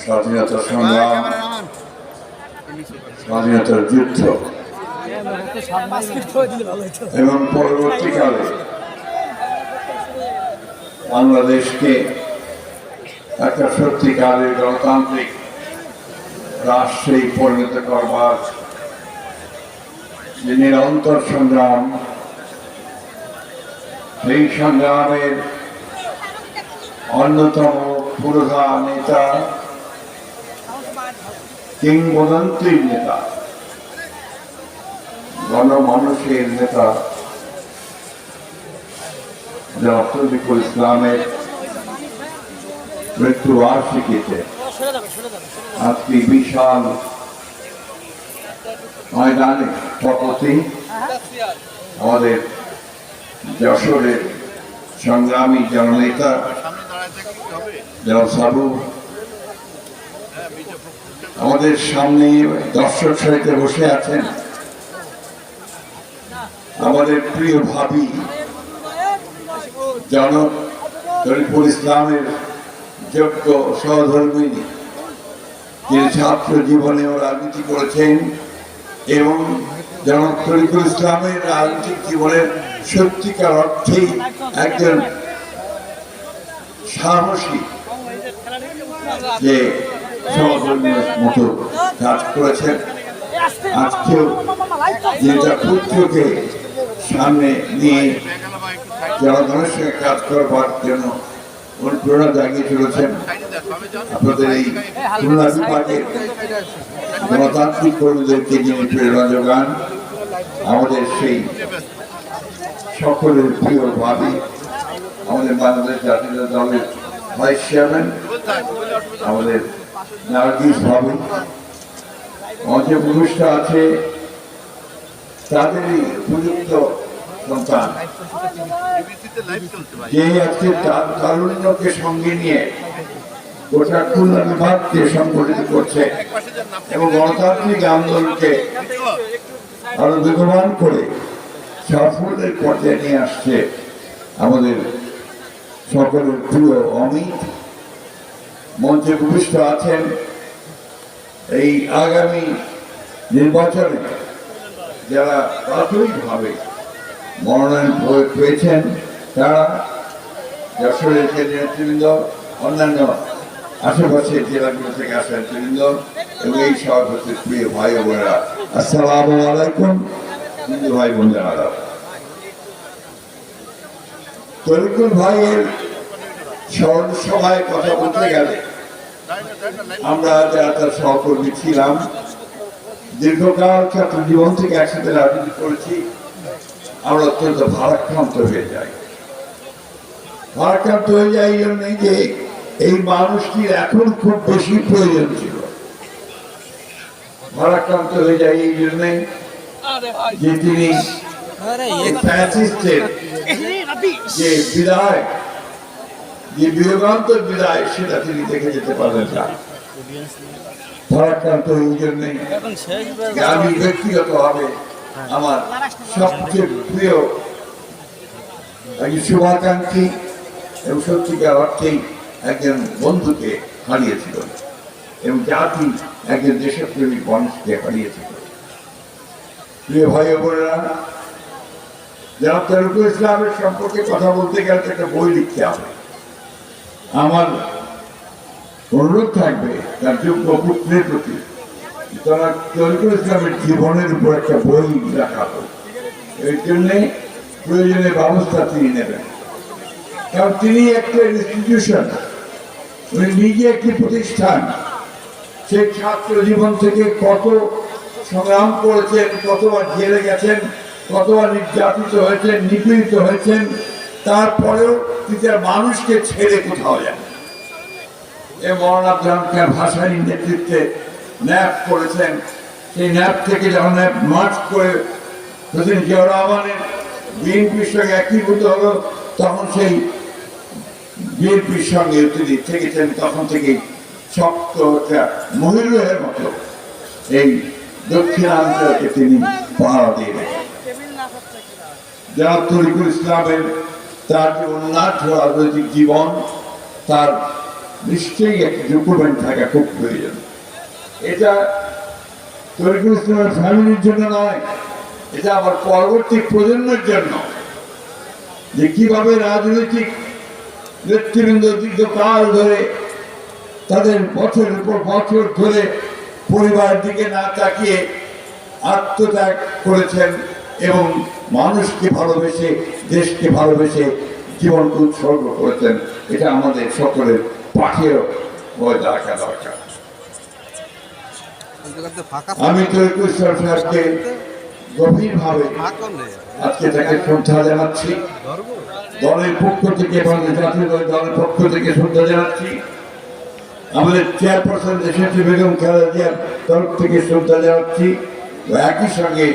স্বাধীনতা সংগ্রাম স্বাধীনতার যুদ্ধ এবং পরবর্তীকালে বাংলাদেশকে একটা সত্যিকারের গণতান্ত্রিক রাষ্ট্রে পরিণত করবার যে নিরন্তর সংগ্রাম, সেই সংগ্রামের অন্যতম পুরোধা নেতা কিংবদন্তির নেতা। গণমানুষের নেতা। জনাবুল ইসলামের মৃত্যু বার্ষিকীতে আজকে বিশাল ময়দানে প্রকৃতি আমাদের যশোরের সংগ্রামী জননেতা, জনাব সাবু আমাদের সামনে দর্শক সারিতে বসে আছেন আমাদের প্রিয় ভাবি, জনক শরীফুল ইসলামের যোগ্য সহধর্মিনী তিনি ছাত্র জীবনেও রাজনীতি করেছেন এবং জনক শরীফুল ইসলামের রাজনৈতিক জীবনের সত্যিকার অর্থেই একজন সাহসী, যে সহধর্মীয় মতো কাজ করেছেন। আজকেও যে তার পুত্রকে সামনে নিয়ে জনগণের সঙ্গে কাজ করবার জন্য অনুপ্রেরণা জাগিয়ে চলেছেন আপনাদের এই খুলনা বিভাগের গণতান্ত্রিক কর্মীদেরকে যিনি প্রেরণা যোগান, আমাদের সেই সকলের প্রিয় ভাবি, আমাদের বাংলাদেশ জাতীয় দলের ভাইস চেয়ারম্যান, আমাদের নার্গিস ভাবি মঞ্চে পুরুষরা আছে, তাদেরই উপযুক্ত সন্তান। যে আজকে তার তারুণ্যকে সঙ্গে নিয়ে গোটা খুলনা বিভাগকে সংগঠিত করছে এবং গণতান্ত্রিক আন্দোলনকে আরও বেগবান করে সাফল্যের পর্যায়ে নিয়ে আসছে আমাদের সকলের প্রিয় অমিত। মঞ্চে ভূমিষ্ঠ আছেন এই আগামী নির্বাচনে যারা প্রাথমিকভাবে মনোনয়ন পেয়েছেন, তারা যশোরের কেন্দ্রীয় নেতৃবৃন্দ, অন্যান্য আশেপাশের জেলাগুলো থেকে আসা নেতৃবৃন্দ এবং এই সভাপতির প্রিয় ভাই বোনেরা, আসসালামু আলাইকুম, হিন্দু ভাই বোনেরা। তরিকুল ভাইয়ের স্মরণ সভায় কথা বলতে গেলে আমরা যারা তার সহকর্মী ছিলাম দীর্ঘকাল ছাত্র জীবন থেকে একসাথে রাজনীতি করেছি আমরা অত্যন্ত ভারাক্রান্ত হয়ে যাই ভারাক্রান্ত হয়ে যাই এই জন্যে যে এই মানুষটির এখন খুব বেশি প্রয়োজন ছিল ভারাক্রান্ত হয়ে যায় এই জন্যে যে তিনি ফ্যাসিস্টের যে বিদায় যে বিয়োগান্তর বিদায়, সেটা তিনি দেখে যেতে পারলেন না। আমি আমার সবচেয়ে প্রিয় একজন শুভাকাঙ্ক্ষী এবং সত্যিকার অর্থেই একজন বন্ধুকে হারিয়েছিল এবং জাতি একজন দেশপ্রেমিক মানুষকে হারিয়েছিল। প্রিয় ভাই বোনেরা, যারা তরুকুল ইসলামের সম্পর্কে কথা বলতে গেলে একটা বই লিখতে হবে। আমার অনুরোধ থাকবে, তার যোগ্য পুত্রের প্রতি। তারা তরিকুল ইসলামের জীবনের উপর একটা বই হোক এর জন্যে প্রয়োজনীয় ব্যবস্থা তিনি নেবেন। কারণ তিনি একটা ইনস্টিটিউশন উনি নিজে একটি প্রতিষ্ঠান। সেই ছাত্র জীবন থেকে কত সংগ্রাম করেছেন, কতবার জেলে গেছেন, কতবার নির্যাতিত হয়েছেন, নিপীড়িত হয়েছেন তারপরেও তিনি তার মানুষকে ছেড়ে কোথাও যান এ মৌলানা আব্দুল খান নেতৃত্বে ন্যাপ করেছেন। সেই ন্যাপ থেকে যখন ন্যাপ মার্চ করে প্রেসিডেন্ট জিয়া রহমানের বিএনপির সঙ্গে একীভূত হলো, তখন সেই বিএনপির সঙ্গে তিনি থেকেছেন, তখন থেকে শক্ত একটা মহিলের মতো এই দক্ষিণাঞ্চলকে তিনি পাহারা দিয়ে রেখেছেন টেবিল না করতে কিনা তরিকুল ইসলামের তার যে উন্নাথ রাজনৈতিক জীবন, তার নিশ্চয়ই একটি ডকুমেন্ট থাকা খুব প্রয়োজন। এটা তরিকুল ইসলামের ফ্যামিলির জন্য নয়, এটা আমার পরবর্তী প্রজন্মের জন্য। যে কীভাবে রাজনৈতিক নেতৃবৃন্দ দীর্ঘকাল ধরে তাদের বছরের উপর বছর ধরে পরিবারের দিকে না তাকিয়ে আত্মত্যাগ করেছেন এবং মানুষকে ভালোবেসে দেশকে ভালোবেসে জীবনকে উৎসর্গ করেছেন এটা আমাদের সকলের হয়ে দেখা দরকার। আমি তৈরি সাহেবকে গভীরভাবে আজকে তাকে শ্রদ্ধা জানাচ্ছি। দলের পক্ষ থেকে জাতীয় দলের পক্ষ থেকে শ্রদ্ধা জানাচ্ছি। আমাদের চেয়ারপারসন দেশনেত্রী বেগম খালেদা জিয়ার তরফ থেকে শ্রদ্ধা জানাচ্ছি। একই সঙ্গে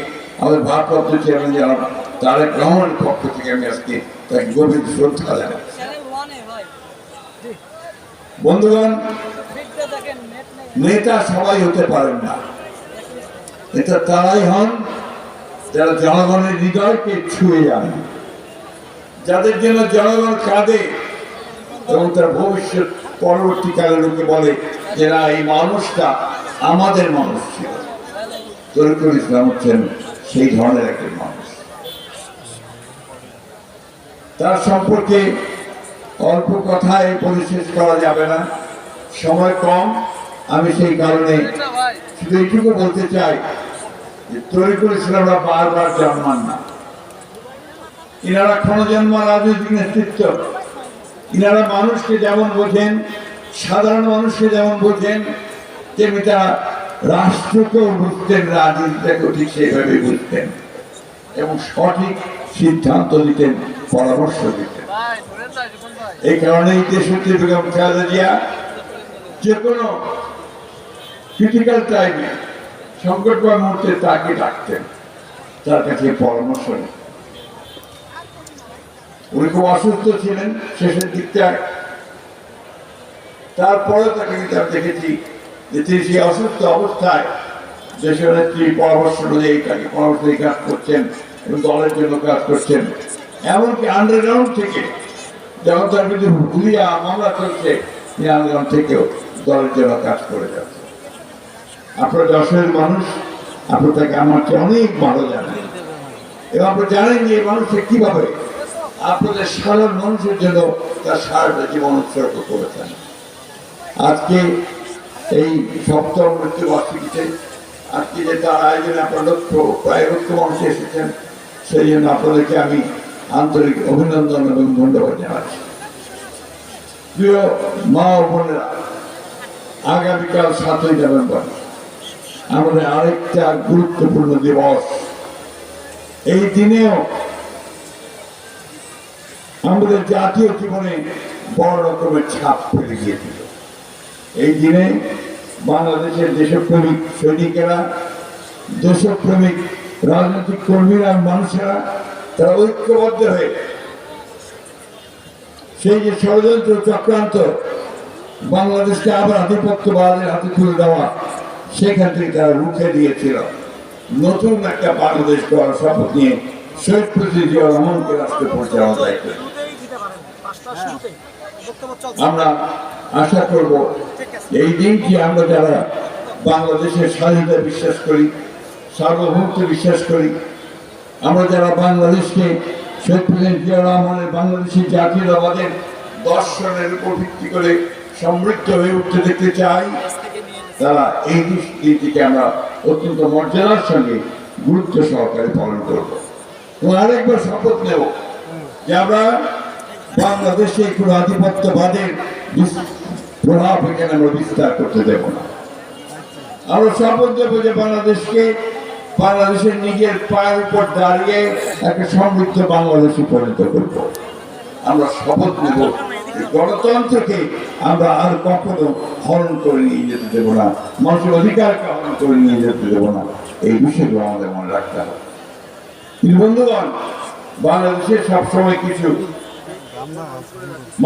আমাদের ভারপ্রাপ্ত চেয়ারম্যান জনাব তারেক রহমানের পক্ষ থেকে আমি আজকে তাকে গভীর শ্রদ্ধা ভাই বন্ধুগণ নেতা সবাই হতে পারেন না। নেতা তারাই হন যারা জনগণের হৃদয়কে ছুঁয়ে যান। যাদের জন্য জনগণ কাঁদে এবং তার ভবিষ্যৎ পরবর্তীকালে লোকে বলে যে না এই মানুষটা আমাদের মানুষ ছিল। তরিকুল ইসলাম হচ্ছেন সেই ধরনের একজন মানুষ। তার সম্পর্কে অল্প কথায় পরিশেষ করা যাবে না। সময় কম, আমি সেই কারণে শুধু এইটুকু বলতে চাই যে তরিকুল ইসলামরা বারবার জন্মান না। ইনারা ক্ষণজন্ম রাজনৈতিক নেতৃত্ব। ইনারা মানুষকে যেমন বোঝেন, সাধারণ মানুষকে যেমন বোঝেন, তেমনি তারা রাষ্ট্রকেও বুঝতেন, রাজনীতিটাকেও ঠিক সেইভাবে বুঝতেন এবং সঠিক সিদ্ধান্ত দিতেন পরামর্শ দিতেন। এই কারণেই দেশত্রী বেগম খালেদা যে কোনো ক্রিটিক্যাল টাইমে সংকটময় মুহূর্তে তাকে ডাকতেন, তার কাছে পরামর্শ নিতেন। উনি খুব অসুস্থ ছিলেন, শেষের দিকটা। তারপরে তাকে কিন্তু আমি দেখেছি যে তিনি সেই অসুস্থ অবস্থায় দেশের নেত্রী পরামর্শ অনুযায়ী তাকে পরামর্শ দিয়ে কাজ করছেন এবং দলের জন্য কাজ করছেন। এমনকি আন্ডারগ্রাউন্ড থেকে যখন তার বিরুদ্ধে হুলিয়া মামলা চলছে, তিনি আন্ডারগ্রাউন্ড থেকেও দলের জন্য কাজ করে যাচ্ছে আপনারা যশোরের মানুষ আপনি তাকে আমার চেয়ে অনেক ভালো জানেন। এবং আপনি জানেন যে এই মানুষটা কীভাবে আপনাদের সাধারণ মানুষের জন্য তার সারাটা জীবন উৎসর্গ করেছেন। আজকে এই সপ্তম মৃত্যুবার্ষিকীতে আজকে যে তার আয়োজনে আপনার প্রায় লক্ষ মানুষ এসেছেন, সেই জন্য আপনাদেরকে আমি আন্তরিক অভিনন্দন এবং ধন্যবাদ জানাচ্ছি। প্রিয় মা ও বোনেরা, আগামীকাল সাতই নভেম্বর, আমাদের আরেকটা গুরুত্বপূর্ণ দিবস। এই দিনেও আমাদের জাতীয় জীবনে বড় রকমের ছাপ ফেলে গিয়েছিল। এই দিনে বাংলাদেশের দেশপ্রেমিক সৈনিকেরা দেশপ্রেমিক রাজনৈতিক কর্মীরা মানুষেরা তারা ঐক্যবদ্ধ হয়ে সেই যে ষড়যন্ত্র চক্রান্ত বাংলাদেশকে আবার আধিপত্যবাদের হাতে তুলে দেওয়া সেখান থেকে তারা রুখে দিয়েছিল। নতুন একটা বাংলাদেশ গড়ার শপথ নিয়ে শহীদ প্রেসিডেন্ট জিয়া রহমানকে রাষ্ট্র পরিচালনা দায়িত্ব। চলছে আমরা আশা করব এই দিনটি আমরা যারা বাংলাদেশের স্বাধীনতা বিশ্বাস করি, সার্বভৌমত্ব বিশ্বাস করি, আমরা যারা বাংলাদেশকে শেখ প্রেসিডেন্ট জিয়া রহমানের বাংলাদেশি জাতীয়তাবাদের দর্শনের উপর ভিত্তি করে সমৃদ্ধ হয়ে উঠতে দেখতে চাই, তারা এই দিনটিকে আমরা অত্যন্ত মর্যাদার সঙ্গে গুরুত্ব সহকারে পালন করব। এবং আরেকবার শপথ নেব যে আমরা বাংলাদেশে কোনো আধিপত্যবাদের প্রভাব এখানে আমরা বিস্তার করতে দেব না। আমরা শপথ দেবো যে বাংলাদেশকে, বাংলাদেশের নিজের পায়ের উপর দাঁড়িয়ে একটা সমৃদ্ধ বাংলাদেশে পরিণত করব। আমরা শপথ নেব গণতন্ত্রকে আমরা আর কখনো হরণ করে নিয়ে যেতে দেবো না, মানুষের অধিকারকে হরণ করে নিয়ে যেতে দেবো না, এই বিষয়গুলো আমাদের মনে রাখতে হবে। কিন্তু বন্ধুগণ, বাংলাদেশে সবসময় কিছু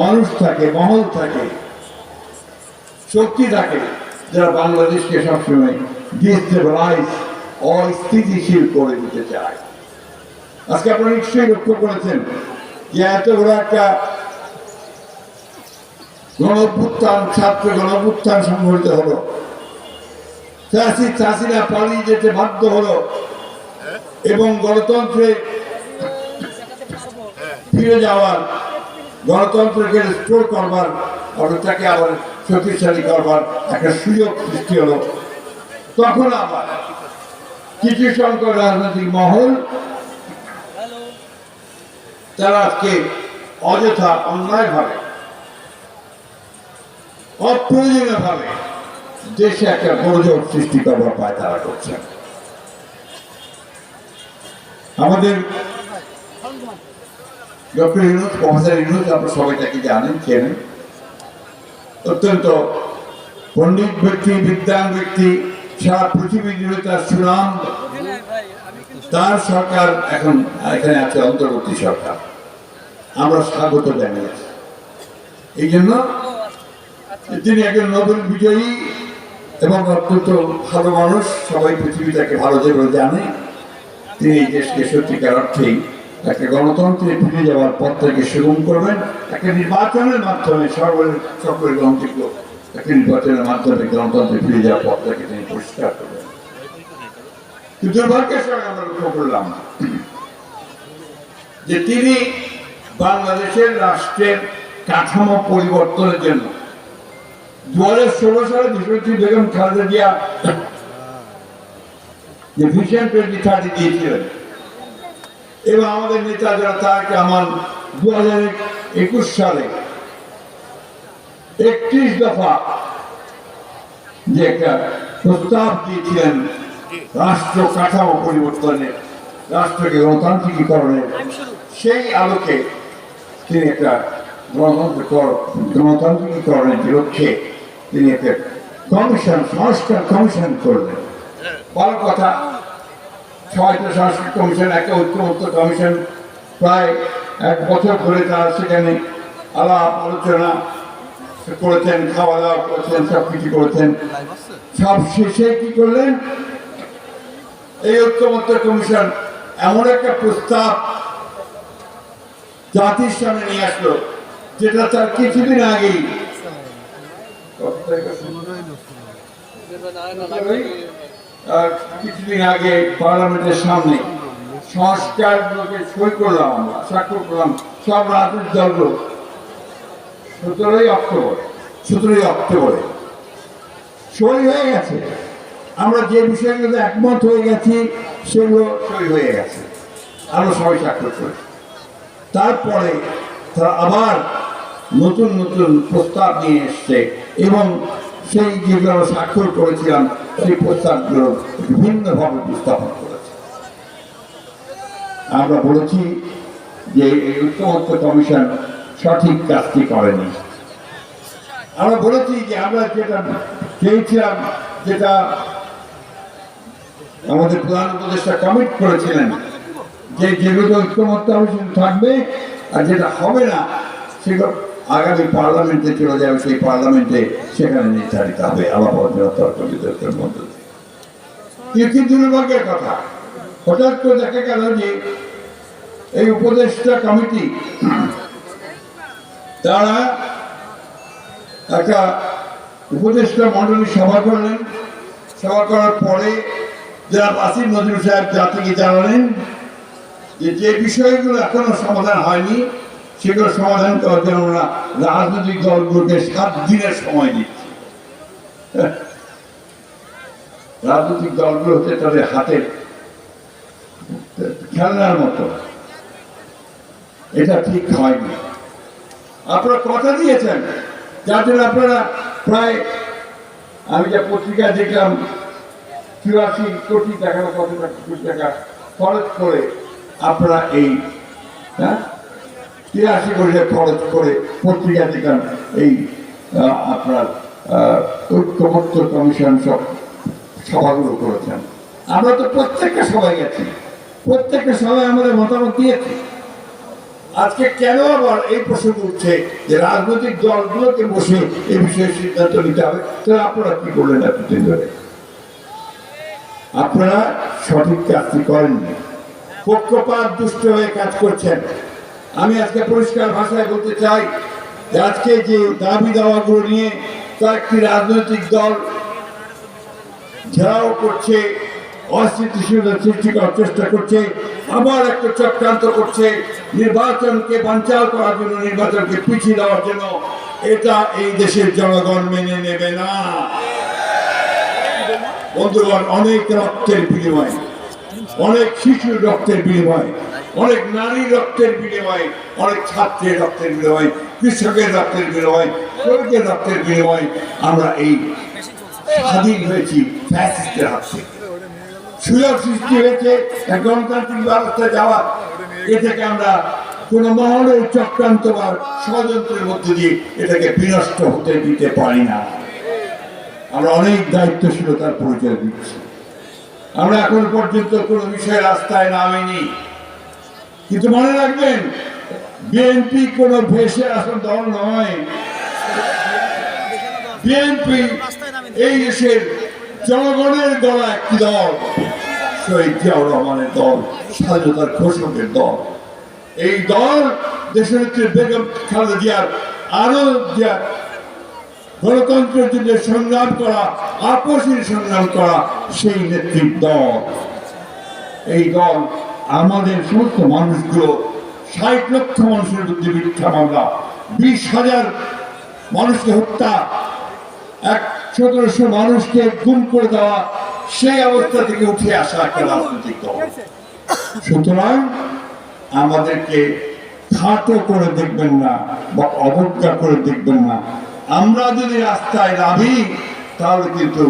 মানুষ থাকে, মহল থাকে শক্তি থাকে যারা বাংলাদেশকে সবসময় ডিস্টেবলাইজ অস্থিতিশীল করে দিতে চায়। আজকে আপনারা নিশ্চয়ই লক্ষ্য করেছেন যে এত বড় একটা গণভুত্থান ছাত্র গণভুত্থান সংঘটিত হলো। চাষি চাষিরা পালিয়ে যেতে বাধ্য হলো এবং গণতন্ত্রে ফিরে যাওয়ার, গণতন্ত্রকে রেস্টোর করবার অর্থাৎ আবার শক্তিশালী করবার একটা সুযোগ সৃষ্টি হলো। তখন আবার কিছু সংখ্যক রাজনৈতিক মহল, তারা আজকে অযথা অন্যায়ভাবে, অপ্রয়োজনীয়ভাবে দেশে একটা গোলযোগ সৃষ্টি করবার পায় তারা করছেন। আমাদের ডক্টর ইউনুস, প্রফেসর ইউনুস আপনার সবাই তাকে জানেন, চেনেন। অত্যন্ত পণ্ডিত ব্যক্তি বিদ্যান ব্যক্তি, সারা পৃথিবী জুড়ে তার সুনাম। তার সরকার এখন এখানে আছে, অন্তর্বর্তী সরকার। আমরা স্বাগত জানিয়েছি। এই জন্য তিনি একজন নোবেল বিজয়ী এবং অত্যন্ত ভালো মানুষ। সবাই পৃথিবী তাকে ভালো জানে, তিনি এই দেশকে সত্যিকার অর্থেই একটা গণতন্ত্রে ফিরে যাওয়ার পথটাকে সুগম করবেন। একটা নির্বাচনের মাধ্যমে সর্বের সকলের গ্রহণযোগ্য একটা নির্বাচনের মাধ্যমে গণতন্ত্রে ফিরে যাওয়ার পথটাকে তিনি পরিষ্কার করবেন। দুর্ভাগ্যের সঙ্গে আমরা লক্ষ্য করলাম যে তিনি বাংলাদেশের রাষ্ট্রের কাঠামো পরিবর্তনের জন্য দু হাজার ষোলো সালে বিশ্বজিৎ বেগম খালেদা জিয়া যে ভিশন টোয়েন্টি থার্টি দিয়েছিলেন এবং আমাদের নেতা যারা তাকে আমার দু হাজার একুশ সালে একত্রিশ দফা যে একটা প্রস্তাব দিয়েছিলেন রাষ্ট্র কাঠামো পরিবর্তনের রাষ্ট্রকে গণতান্ত্রিকীকরণের সেই আলোকে তিনি একটা গণতন্ত্র কর- গণতান্ত্রিকীকরণের লক্ষ্যে তিনি একটা কমিশন, সংস্কার কমিশন করলেন। ভালো কথা ছয়টা সংস্কার কমিশন একটা ঐক্যমত্য কমিশন, প্রায় এক বছর ধরে তারা সেখানে আলাপ আলোচনা করেছেন খাওয়া দাওয়া করেছেন সব কিছু করেছেন। সব শেষে কি করলেন? এই ঐক্যমত্য কমিশন এমন একটা প্রস্তাব জাতির সামনে নিয়ে আসলো, যেটা তার কিছুদিন আগেই কিছুদিন আগে পার্লামেন্টের সামনে সংস্কার গুলোকে সই করলাম আমরা স্বাক্ষর করলাম, সব রাজনৈতিক দলগুলো। সতেরোই অক্টোবর, সতেরোই অক্টোবরে। সই হয়ে গেছে। আমরা যে বিষয়গুলো একমত হয়ে গেছি, সেগুলো সই হয়ে গেছে। আরও সবাই স্বাক্ষর করেছে। তারপরে তারা আবার নতুন নতুন প্রস্তাব নিয়ে এসছে এবং সেই যেগুলো আমরা স্বাক্ষর করেছিলাম সেই প্রস্তাবগুলো ভিন্নভাবে উপস্থাপন করেছে। আমরা বলেছি যে এই ঐক্যমত্য কমিশন সঠিক কাজটি করেনি। আমরা বলেছি যে আমরা যেটা চেয়েছিলাম, যেটা আমাদের প্রধান উপদেষ্টা কমিট করেছিলেন, যে যেগুলো ঐক্যমত্য কমিশন থাকবে আর যেটা হবে না, সেগুলো আগামী পার্লামেন্টে চলে যাবে সেই পার্লামেন্টে সেখানে নির্ধারিত হবে। আলাপ মধ্যে কথা। হঠাৎ করে দেখা গেল যে এই উপদেষ্টা কমিটি, তারা একটা উপদেষ্টা মন্ডলী সভা করলেন। সভা করার পরে যারা বাসির নজরুল সাহেব জাতিকে জানালেন যে যে বিষয়গুলো এখনও সমাধান হয়নি সেগুলো সমাধান করার জন্য আমরা রাজনৈতিক দলগুলোকে সাত দিনের সময় দিচ্ছি। রাজনৈতিক দলগুলো হচ্ছে তাদের হাতের খেলনার মতো। এটা ঠিক হয়নি। আপনারা কথা দিয়েছেন, যার জন্য আপনারা প্রায়, আমি যা পত্রিকায় দেখলাম, চুরাশি কোটি টাকা কত কোটি টাকা খরচ করে আপনারা এই হ্যাঁ? তিরাশি টাকা খরচ করে পত্রিকা থেকে এই আপনার আহ, কমিশন সব সভাগুলো করেছেন? আমরা তো প্রত্যেকটা সবাই গেছি। প্রত্যেকটা সবাই আমাদের মতামত দিয়েছি। আজকে কেন আবার এই প্রশ্ন উঠছে যে রাজনৈতিক দলগুলোকে বসে এই বিষয়ে সিদ্ধান্ত নিতে হবে? তাহলে আপনারা কি করলেন এতদিন ধরে? আপনারা সঠিক কাজটি করেননি। পক্ষপাত দুষ্ট হয়ে কাজ করছেন। আমি আজকে পরিষ্কার ভাষায় বলতে চাই যে আজকে যে দাবি দাওয়াগুলো নিয়ে কয়েকটি রাজনৈতিক দল ঘেরাও করছে, অস্থিতিশীলতা সৃষ্টি করার চেষ্টা করছে, আবার একটা চক্রান্ত করছে, নির্বাচনকে বাঞ্চাল করার জন্য, নির্বাচনকে পিছিয়ে দেওয়ার জন্য। এটা এই দেশের জনগণ মেনে নেবে না। বন্ধুগণ, অনেক রক্তের বিনিময়ে অনেক শিশুর রক্তের বিনিময়ে, অনেক নারী রক্তের বিনিময়ে, অনেক ছাত্রের রক্তের বিনিময়ে, কৃষকের রক্তের বিনিময়ে, শ্রমিকের রক্তের বিনিময়ে আমরা এই স্বাধীন হয়েছি ফ্যাসিস্টের হাত থেকে। সুযোগ সৃষ্টি হয়েছে গণতান্ত্রিক ব্যবস্থা যাওয়া, এ থেকে আমরা কোন মহলের চক্রান্ত বা ষড়যন্ত্রের মধ্যে দিয়ে এটাকে বিনষ্ট হতে দিতে পারি না। আমরা অনেক দায়িত্বশীলতার পরিচয় দিচ্ছি। আমরা এখন পর্যন্ত কোনো বিষয়ে রাস্তায় নামিনি। কিন্তু মনে রাখবেন বিএনপি কোনো ভেসে আসা দল নয়। বিএনপি এই দেশের জনগণের গলা একটি দল, শহীদ জিয়াউর রহমানের দল, স্বাধীনতার ঘোষকের দল। এই দল দেশের হচ্ছে বেগম খালেদা জিয়ার আরও জিয়া গণতন্ত্রের জন্য সংগ্রাম করা আপসের সংগ্রাম করা, সেই নেত্রীর দল। এই দল আমাদের সমস্ত মানুষগুলো, ষাট লক্ষ মানুষের বিরুদ্ধে মিথ্যা মামলা, বিশ হাজার মানুষকে হত্যা, এক সতেরোশো মানুষকে গুম করে দেওয়া, সেই অবস্থা থেকে উঠে আসা একটা রাজনৈতিক দল। সুতরাং আমাদেরকে খাটো করে দেখবেন না বা অবজ্ঞা করে দেখবেন না। আমরা যদি রাস্তায় নামি, তাহলে কিন্তু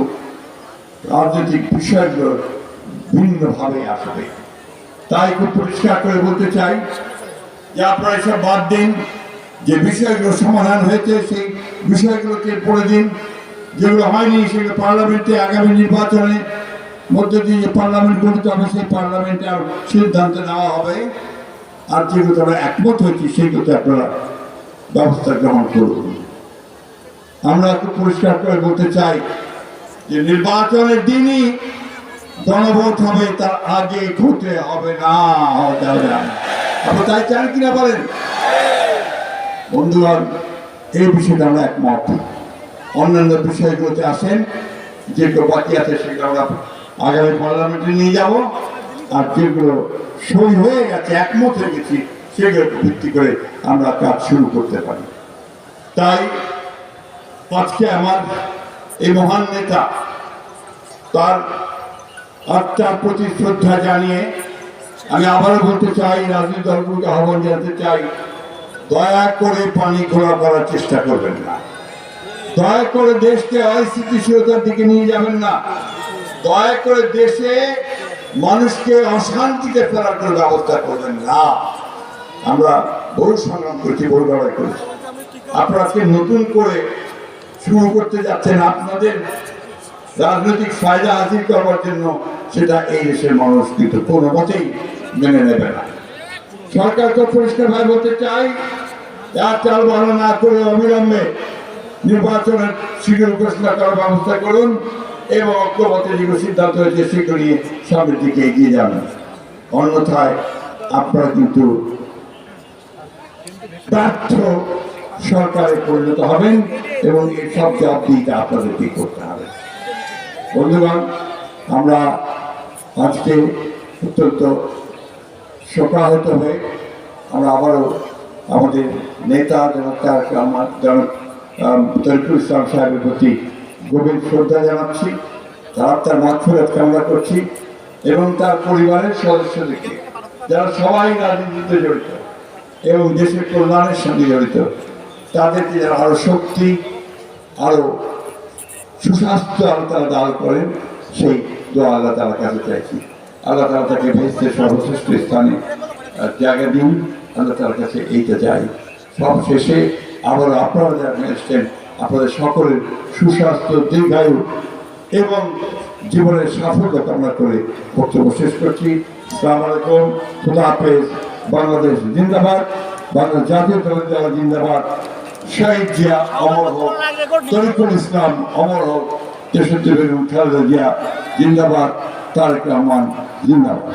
রাজনৈতিক বিষয়গুলো ভিন্নভাবে আসবে। তাই খুব পরিষ্কার করে বলতে চাই যে আপনারা এসব বাদ দিন, যে বিষয়গুলো সমাধান হয়েছে, সেই বিষয়গুলোকে পড়ে দিন। যেগুলো হয়নি, সেগুলো পার্লামেন্টে আগামী নির্বাচনে মধ্যে দিয়ে যে পার্লামেন্ট গঠিত হবে, সেই পার্লামেন্টে আর সিদ্ধান্ত নেওয়া হবে। আর যেগুলো আমরা একমত হয়েছি সেইগুলোতে আপনারা ব্যবস্থা গ্রহণ করুন। আমরা একটু পরিষ্কার করে বলতে চাই যে নির্বাচনের দিনই গণভোট হবে, তার আগে ঘটে হবে না আপনি তাই চান কিনা বলেন? বন্ধুগণ, এই বিষয়টা আমরা একমত। অন্যান্য বিষয়গুলোতে আসেন যেগুলো বাকি আছে সেগুলো আমরা আগামী পার্লামেন্টে নিয়ে যাব। আর যেগুলো সই হয়ে গেছে, একমত হয়ে গেছি সেগুলোকে ভিত্তি করে আমরা কাজ শুরু করতে পারি। তাই আজকে আমার এই মহান নেতা তার আত্মার প্রতি শ্রদ্ধা জানিয়ে আমি আবারও বলতে চাই, রাজনৈতিক দলগুলোকে আহ্বান জানাতে চাই, দয়া করে পানি খোলা করার চেষ্টা করবেন না। দয়া করে দেশকে অস্থিতিশীলতার দিকে নিয়ে যাবেন না। দয়া করে দেশে মানুষকে অশান্তিতে ফেরার কোনো ব্যবস্থা করবেন না। আমরা বহু সংগ্রাম করেছি, বহু লড়াই করেছি। আপনারা আজকে নতুন করে শুরু করতে যাচ্ছেন আপনাদের। রাজনৈতিক ফায়দা হাসিল করবার জন্য সেটা এই দেশের মানুষ কিন্তু কোনো মতেই মেনে নেবে না। সরকার তো পরিষ্কারভাবে বলতে চাই, আর চাল ভালো না করে অবিলম্বে নির্বাচনের শিডিউল ঘোষণা করার ব্যবস্থা করুন এবং ঐক্যবদ্ধ যেগুলো সিদ্ধান্ত হয়েছে সেগুলো সামনের দিকে এগিয়ে যাবেন অন্যথায় আপনারা কিন্তু ব্যর্থ সরকারে পরিণত হবেন এবং এর সব জবাবদিহিতা আপনাদেরকে করতে হবে। বন্ধুগণ আমরা আজকে অত্যন্ত শোকাহত হয়ে আমরা আবারও আমাদের নেতা আম, তরিকুল ইসলাম সাহেবের প্রতি গভীর শ্রদ্ধা জানাচ্ছি তার তার মাগফিরাত কামনা করছি এবং তার পরিবারের সদস্যদেরকে যারা সবাই রাজনীতিতে জড়িত এবং দেশের কল্যাণের সঙ্গে জড়িত তাদেরকে যারা আরও শক্তি, আরও সুস্বাস্থ্য আল্লাহ তারা দান করেন, সেই দোয়া আল্লাহ তালার কাছে চাইছি। আল্লাহ তালা তাকে ভেস্তে সর্বশ্রেষ্ঠ স্থানে জায়গা দিন। আল্লাহ তার কাছে এইটা চাই। সব শেষে আবার আপনারা যারা এসছেন, আপনাদের সকলের সুস্বাস্থ্য, দীর্ঘায়ু এবং জীবনের সাফল্য কামনা করে বক্তব্য শেষ করছি। সালাম আলাইকুম। খুদা হাফেজ। বাংলাদেশ জিন্দাবাদ। বাংলা জাতীয় দল জিন্দাবাদ শহীদ জিয়া অমর হোক, তরিকুল ইসলাম অমর হোক তেষট্টি বেগম খালেদা জিয়া, জিন্দাবাদ, তারেক রহমান, জিন্দাবাদ।